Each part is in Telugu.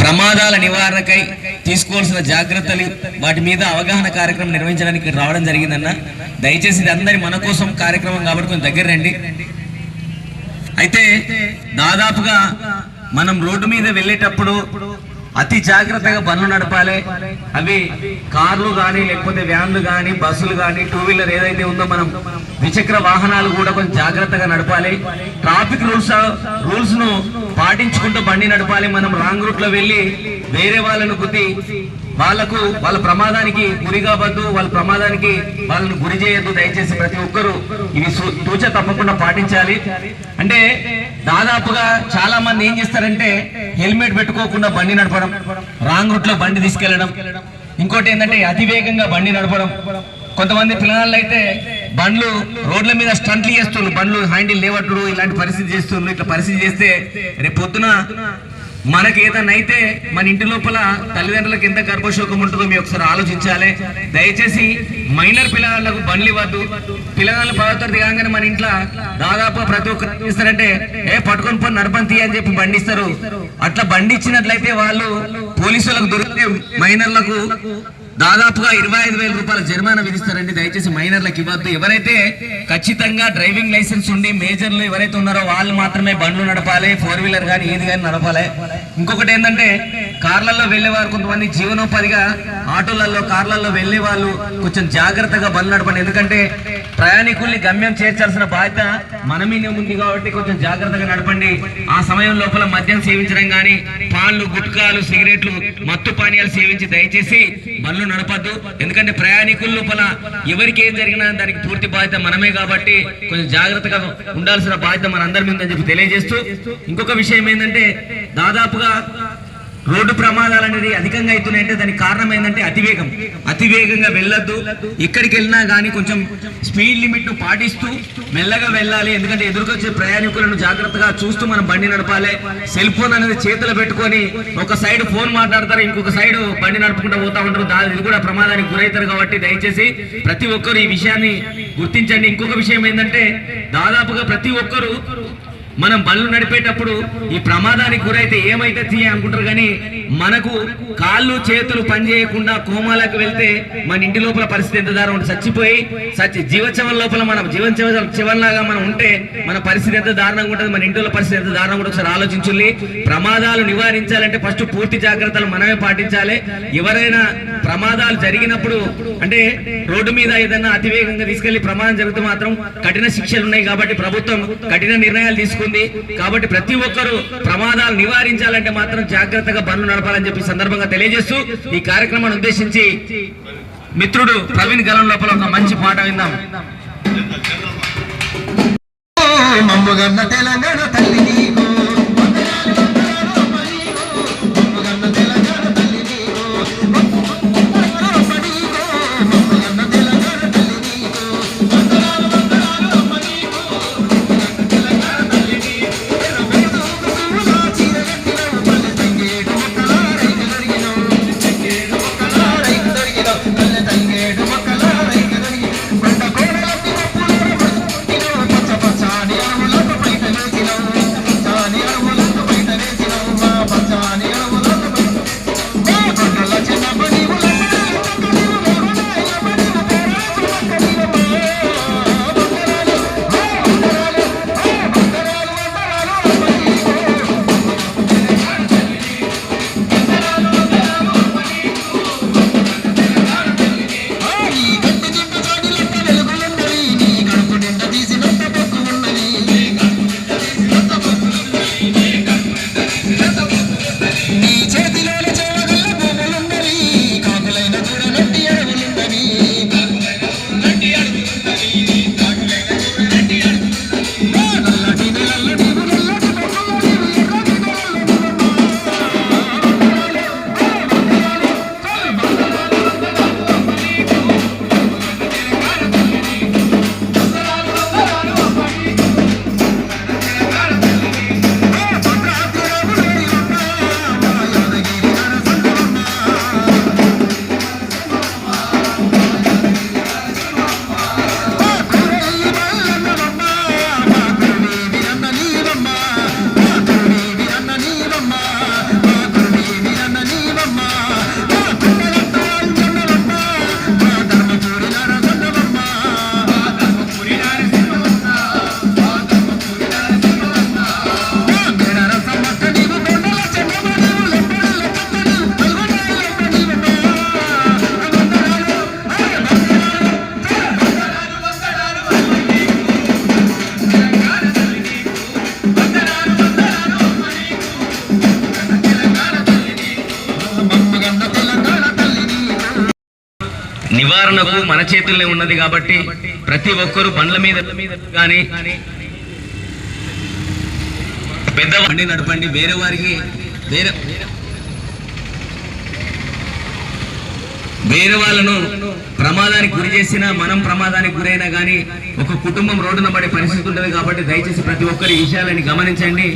ప్రమాదాల నివారణకై తీసుకోవాల్సిన జాగ్రత్తలు వాటి మీద అవగాహన కార్యక్రమం నిర్వహించడానికి రావడం జరిగిందన్న. దయచేసి ఇది అందరి మన కోసం కార్యక్రమం కాబట్టి కొంచెం దగ్గర రండి. అయితే దాదాపుగా మనం రోడ్డు మీద వెళ్ళేటప్పుడు అతి జాగ్రత్తగా బండ్లు నడపాలి. అవి కార్లు కానీ లేకపోతే వ్యాన్లు కానీ బస్సులు కానీ టూ వీలర్ ఏదైతే ఉందో మనం ద్విచక్ర వాహనాలు కూడా కొంచెం జాగ్రత్తగా నడపాలి. ట్రాఫిక్ రూల్స్ రూల్స్ను పాటించుకుంటూ బండి నడపాలి. మనం రాంగ్ రూట్లో వెళ్ళి వేరే వాళ్ళను గుద్ది వాళ్ళకు వాళ్ళ ప్రమాదానికి గురి కావద్దు వాళ్ళ ప్రమాదానికి వాళ్ళని గురి చేయొద్దు. దయచేసి ప్రతి ఒక్కరూ ఇవి తూచ తప్పకుండా పాటించాలి. అంటే దాదాపుగా చాలా మంది ఏం చేస్తారంటే హెల్మెట్ పెట్టుకోకుండా బండి నడపడం రాంగ్ రూట్లో బండి తీసుకెళ్ళడం ఇంకోటి ఏంటంటే అతివేగంగా బండి నడపడం. కొంతమంది పిల్లలు అయితే బండ్లు రోడ్ల మీద స్టంట్లు చేస్తున్నారు. బండ్లు హ్యాండిల్ లేవట్టుడు ఇలాంటి పరిస్థితి చేస్తున్నారు. ఇట్లా పరిస్థితి చేస్తే రేపు పొద్దున మనకి ఏదైనా అయితే మన ఇంటి లోపల తల్లిదండ్రులకు ఎంత గర్భశోకం ఉంటుందో మీ ఒకసారి ఆలోచించాలి. దయచేసి మైనర్ పిల్లగాళ్ళకు బండ్లు ఇవ్వద్దు. పిల్లగాళ్ళు పదవుతారు దిగంగానే మన ఇంట్లో దాదాపు ప్రతి ఒక్కరు ఇస్తారంటే ఏ పట్టుకొని పోయి నడపని తీ అని చెప్పి బండి ఇస్తారు అట్లా బండి ఇచ్చినట్లయితే వాళ్ళు పోలీసులకు దొరికితే మైనర్లకు దాదాపుగా ఇరవై ఐదు వేల రూపాయల జరిమానా విధిస్తారండి. దయచేసి మైనర్లకు ఇవ్వద్దు. ఎవరైతే ఖచ్చితంగా డ్రైవింగ్ లైసెన్స్ ఉండి మేజర్లు ఎవరైతే ఉన్నారో వాళ్ళు మాత్రమే బండ్లు నడపాలి ఫోర్ వీలర్ కానీ ఏది కానీ నడపాలి. ఇంకొకటి ఏంటంటే కార్లలో వెళ్ళేవారు కొంతమంది జీవనోపాధిగా ఆటోలలో కార్లలో వెళ్ళే వాళ్ళు కొంచెం జాగ్రత్తగా బంద్ నడపండి. ఎందుకంటే ప్రయాణికుల్ని గమ్యం చేర్చాల్సిన బాధ్యత మన మీద ఉంది కాబట్టి కొంచెం జాగ్రత్తగా నడపండి. ఆ సమయం లోపల మద్యం సేవించడం కానీ పాన్లు గుట్కాలు సిగరెట్లు మత్తు పానీయాలు సేవించి దయచేసి బండ్లు నడపద్దు. ఎందుకంటే ప్రయాణికుల లోపల ఎవరికి ఏం జరిగినా దానికి పూర్తి బాధ్యత మనమే కాబట్టి కొంచెం జాగ్రత్తగా ఉండాల్సిన బాధ్యత మనందరి మీద అని చెప్పి తెలియజేస్తూ ఇంకొక విషయం ఏంటంటే దాదాపుగా రోడ్డు ప్రమాదాలు అనేది అధికంగా అవుతున్నాయంటే దానికి కారణం ఏంటంటే అతివేగం. అతివేగంగా వెళ్ళొద్దు. ఎక్కడికి వెళ్ళినా కానీ కొంచెం స్పీడ్ లిమిట్ పాటిస్తూ మెల్లగా వెళ్ళాలి. ఎందుకంటే ఎదురుకొచ్చే ప్రయాణికులను జాగ్రత్తగా చూస్తూ మనం బండి నడపాలి. సెల్ ఫోన్ అనేది చేతిలో పెట్టుకొని ఒక సైడ్ ఫోన్ మాట్లాడతారు ఇంకొక సైడ్ బండి నడుపుకుంటూ పోతా ఉంటారు. దాని ఇది కూడా ప్రమాదానికి గురవుతారు కాబట్టి దయచేసి ప్రతి ఒక్కరు ఈ విషయాన్ని గుర్తించండి. ఇంకొక విషయం ఏంటంటే దాదాపుగా ప్రతి ఒక్కరు మనం బళ్ళు నడిపేటప్పుడు ఈ ప్రమాదానికి గురైతే ఏమైతే అనుకుంటారు కానీ మనకు కాళ్ళు చేతులు పనిచేయకుండా కోమాలకు వెళ్తే మన ఇంటి లోపల పరిస్థితి ఎంత దారుణం చచ్చిపోయి చచ్చి జీవచవం లోపల మనం జీవన చివరిలాగా మనం ఉంటే మన పరిస్థితి ఎంత దారుణంగా ఉంటుంది మన ఇంటిలో పరిస్థితి ఎంత దారుణంగా ఉంటుంది ఒకసారి ఆలోచించుల్లి. ప్రమాదాలు నివారించాలంటే ఫస్ట్ పూర్తి జాగ్రత్తలు మనమే పాటించాలి. ఎవరైనా ప్రమాదాలు జరిగినప్పుడు అంటే రోడ్డు మీద ఏదైనా అతివేగంగా తీసుకెళ్ళి ప్రమాదం జరిగితే మాత్రం కఠిన శిక్షలు ఉన్నాయి కాబట్టి ప్రభుత్వం కఠిన నిర్ణయాలు తీసుకుంది. కాబట్టి ప్రతి ఒక్కరూ ప్రమాదాలు నివారించాలంటే మాత్రం జాగ్రత్తగా బండ్లు నడపాలని చెప్పి సందర్భంగా తెలియజేస్తూ ఈ కార్యక్రమాన్ని ఉద్దేశించి మిత్రుడు ప్రవీణ్ గలం లోపల ఒక మంచి పాట విందాం. తెలంగాణ తల్లి నివారణకు మన చేతుల్లో ఉన్నది కాబట్టి ప్రతి ఒక్కరూ బండ్ల మీద కానీ పెద్ద బండి నడపండి వేరే వారికి వేరే వేరే వాళ్ళను ప్రమాదానికి గురి చేసినా మనం ప్రమాదానికి గురైనా కానీ ఒక కుటుంబం రోడ్డున పడే పరిస్థితి ఉంటుంది కాబట్టి దయచేసి ప్రతి ఒక్కరి విషయాలని గమనించండి.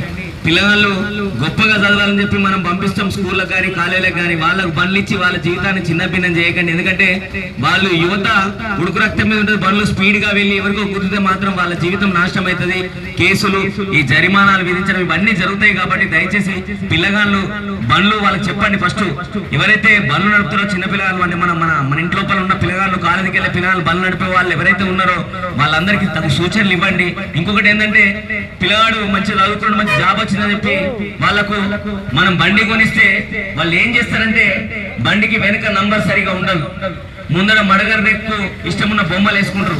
పిల్లగాళ్ళు గొప్పగా చదవాలని చెప్పి మనం పంపిస్తాం స్కూళ్ళకు కానీ కాలేజీలకు కానీ. వాళ్ళకు బండ్లు ఇచ్చి వాళ్ళ జీవితాన్ని చిన్నభిన్నం చేయకండి. ఎందుకంటే వాళ్ళు యువత ఉడుకు రక్తం మీద ఉంటుంది. బండ్లు స్పీడ్గా వెళ్ళి ఎవరికో కుదిరితే మాత్రం వాళ్ళ జీవితం నాశనం అవుతుంది. కేసులు ఈ జరిమానాలు విధించడం ఇవన్నీ జరుగుతాయి కాబట్టి దయచేసి పిల్లగాళ్ళు బండ్లు వాళ్ళకి చెప్పండి ఫస్ట్. ఎవరైతే బండ్లు నడుపుతారో చిన్న పిల్లగాళ్ళు అంటే మన మన మన ఇంటి లోపల ఉన్న పిల్లగాళ్ళు కాలేజీకి వెళ్ళే పిల్లగాళ్ళు బండ్లు నడిపే వాళ్ళు ఎవరైతే ఉన్నారో వాళ్ళందరికీ తగు సూచనలు ఇవ్వండి. ఇంకొకటి ఏంటంటే పిల్లగాడు మంచి చదువుకున్నాడు మంచి జాబ్ వచ్చిందని చెప్పి వాళ్ళకు మనం బండి కొనిస్తే వాళ్ళు ఏం చేస్తారంటే బండికి వెనుక నంబర్ సరిగా ఉండదు. ముందర మడగర నెక్కు ఇష్టమున్న బొమ్మలు వేసుకుంటారు.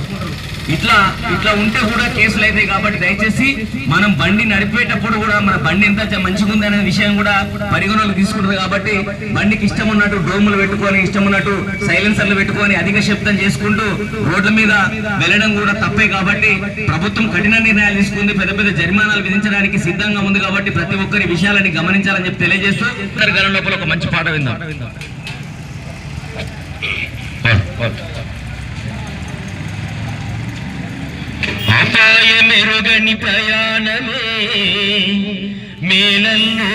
ఇట్లా ఇట్లా ఉంటే కూడా కేసులు అవుతాయి కాబట్టి దయచేసి మనం బండి నడిపేటప్పుడు కూడా మన బండి ఎంత మంచిగా ఉంది అనే విషయం కూడా పరిగణలోకి తీసుకుంటుంది కాబట్టి బండికి ఇష్టం ఉన్నట్టు డోములు పెట్టుకొని ఇష్టం ఉన్నట్టు సైలెన్సర్లు పెట్టుకొని అధిక శబ్దం చేసుకుంటూ రోడ్ల మీద వెళ్ళడం కూడా తప్పే కాబట్టి ప్రభుత్వం కఠిన నిర్ణయాలు తీసుకుంది. పెద్ద పెద్ద జరిమానాలు విధించడానికి సిద్ధంగా ఉంది కాబట్టి ప్రతి ఒక్కరి విషయాలని గమనించాలని చెప్పి తెలియజేస్తూ ఇద్దరు గారి లోపల ఒక మంచి పాట విందాం. అపాయమెరుగని ప్రయాణమే మేలల్లో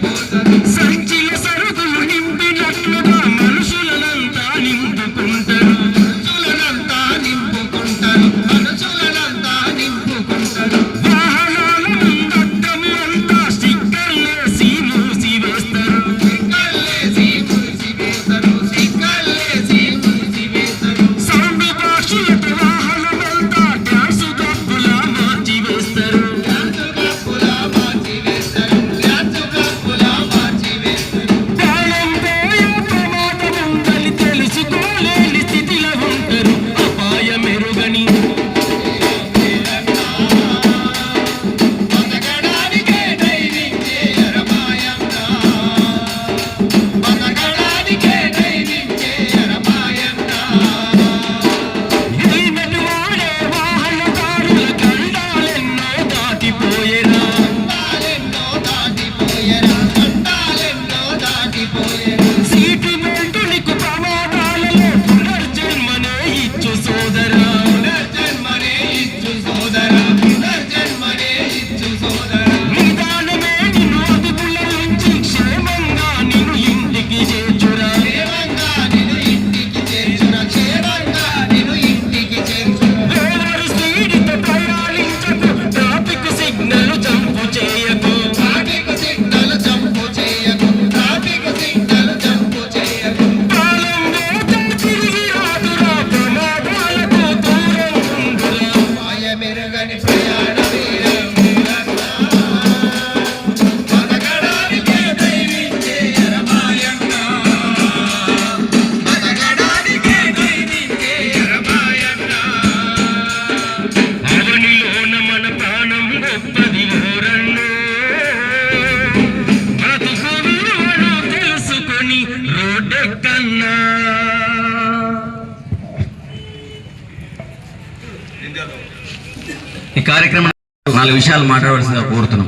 boys. కార్యక్రమం నాలుగు విషయాలు మాట్లాడవలసిందిగా కోరుతున్నాం.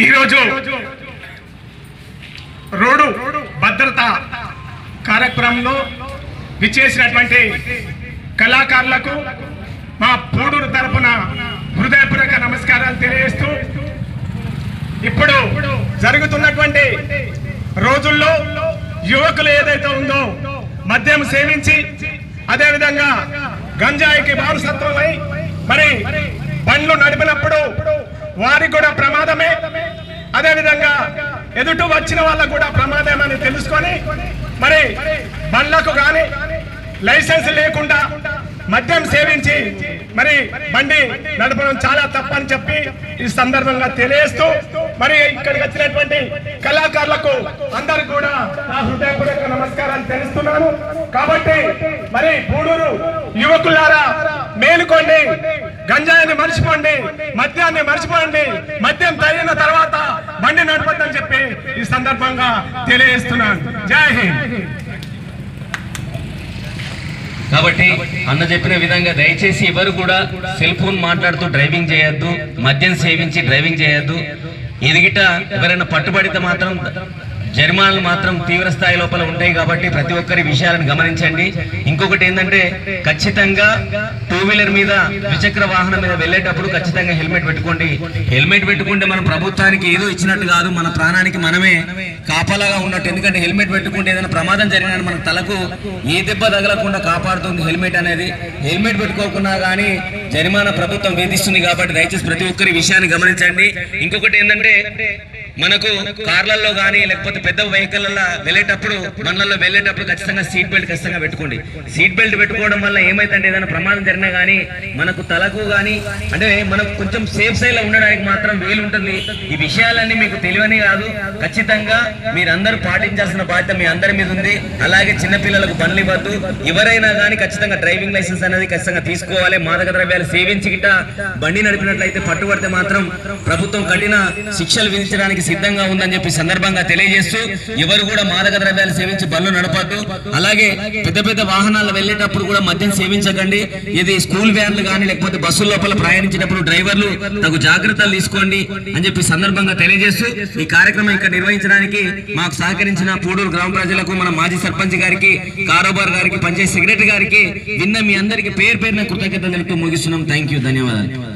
ఈరోజు రోడ్డు భద్రత కార్యక్రమంలో విచ్చేసినటువంటి కళాకారులకు మా పూడూరు తరపున హృదయపూర్వక నమస్కారాలు తెలియజేస్తూ ఇప్పుడు జరుగుతున్నటువంటి రోజుల్లో యువకులు ఏదైతే ఉందో మద్యం సేవించి అదేవిధంగా గంజాయికి వారసత్వమై మరి బండ్లు నడిపినప్పుడు వారికి కూడా ప్రమాదమే. అదేవిధంగా ఎదుట వచ్చిన వాళ్ళకు కూడా ప్రమాదమని తెలుసుకొని మరి బండ్లకు కానీ లైసెన్స్ లేకుండా మద్యం సేవించి మరి బండి నడపడం చాలా తప్పని చెప్పి ఈ సందర్భంగా తెలియజేస్తూ మరి ఇక్కడికి వచ్చినటువంటి కళాకారులకు అందరు కూడా నా హృదయపూర్వక నమస్కారాలు తెలుస్తున్నాను. కాబట్టి మరి గూడూరు యువకులారా మేలుకోండి గంజాయిని మర్చిపోండి మద్యాన్ని మర్చిపోండి మద్యం తగిన తర్వాత బండి నడపద్దని చెప్పి ఈ సందర్భంగా తెలియజేస్తున్నాను. జై హింద్. కాబట్టి అన్న చెప్పిన విధంగా దయచేసి ఎవరు కూడా సెల్ ఫోన్ మాట్లాడుతూ డ్రైవింగ్ చేయొద్దు మద్యం సేవించి డ్రైవింగ్ చేయొద్దు. ఎదిగిట ఎవరైనా పట్టుబడితే మాత్రం జరిమానాలు మాత్రం తీవ్ర స్థాయి లోపల ఉంటాయి కాబట్టి ప్రతి ఒక్కరి విషయాలను గమనించండి. ఇంకొకటి ఏంటంటే ఖచ్చితంగా టూ వీలర్ మీద ద్విచక్ర వాహనం మీద వెళ్ళేటప్పుడు ఖచ్చితంగా హెల్మెట్ పెట్టుకోండి. హెల్మెట్ పెట్టుకుంటే మనం ప్రభుత్వానికి ఏదో ఇచ్చినట్టు కాదు మన ప్రాణానికి మనమే కాపలాగా ఉన్నట్టు. ఎందుకంటే హెల్మెట్ పెట్టుకుంటే ఏదైనా ప్రమాదం జరిగినా మన తలకు ఏ దెబ్బ తగలకుండా కాపాడుతుంది హెల్మెట్ అనేది. హెల్మెట్ పెట్టుకోకుండా కానీ జరిమానా ప్రభుత్వం వేధిస్తుంది కాబట్టి దయచేసి ప్రతి ఒక్కరి విషయాన్ని గమనించండి. ఇంకొకటి ఏంటంటే మనకు కార్లలో కానీ లేకపోతే పెద్ద వెహికల్లో వెళ్ళేటప్పుడు మనలో వెళ్ళేటప్పుడు ఖచ్చితంగా సీట్ బెల్ట్ ఖచ్చితంగా పెట్టుకోండి. సీట్ బెల్ట్ పెట్టుకోవడం వల్ల ఏమైతుందంటే ఏదైనా ప్రమాదం జరిగినా కానీ మనకు తలకు కానీ అంటే మనకు కొంచెం సేఫ్ సైడ్లో ఉండడానికి మాత్రం వీలు ఉంటుంది. ఈ విషయాలన్నీ మీకు తెలియని కాదు. ఖచ్చితంగా మీరందరూ పాటించాల్సిన బాధ్యత మీ అందరి మీద ఉంది. అలాగే చిన్నపిల్లలకు బండ్లు ఇవ్వద్దు. ఎవరైనా కానీ ఖచ్చితంగా డ్రైవింగ్ లైసెన్స్ అనేది ఖచ్చితంగా తీసుకోవాలి. మాదక ద్రవ్యాలు సేవించి గిట్ట బండి నడిపినట్లయితే పట్టుబడితే మాత్రం ప్రభుత్వం కఠిన శిక్షలు విధించడానికి సిద్ధంగా ఉందని చెప్పి సందర్భంగా తెలియజేస్తూ ఎవరు కూడా మాదక ద్రవ్యాలు సేవించి బండ్లు నడపద్దు. అలాగే పెద్ద పెద్ద వాహనాలు వెళ్ళేటప్పుడు కూడా మద్యం సేవించకండి. ఇది స్కూల్ వ్యాన్లు కానీ లేకపోతే బస్సు లోపల ప్రయాణించినప్పుడు డ్రైవర్లు తగు జాగ్రత్తలు తీసుకోండి అని చెప్పి సందర్భంగా తెలియజేస్తూ ఈ కార్యక్రమం ఇక్కడ నిర్వహించడానికి మాకు సహకరించిన పూడూరు గ్రామ ప్రజలకు మన మాజీ సర్పంచ్ గారికి కారోబార్ గారికి పంచాయతీ సెక్రటరీ గారికి విన్న మీ అందరికి పేరు పేరున కృతజ్ఞతలు తెలుపుతూ ముగిస్తున్నాం. Thank you. ధన్యవాదాలు.